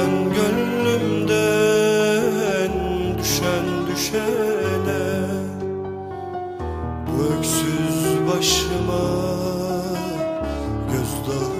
Gözümden gönlümden düşen düşene. Bu öksüz başıma gözdağı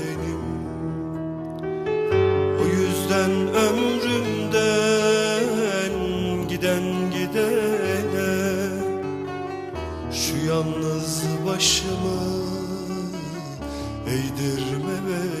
o yüzden ömrümden giden gidene. Şu yalnız başımı eğdirme benim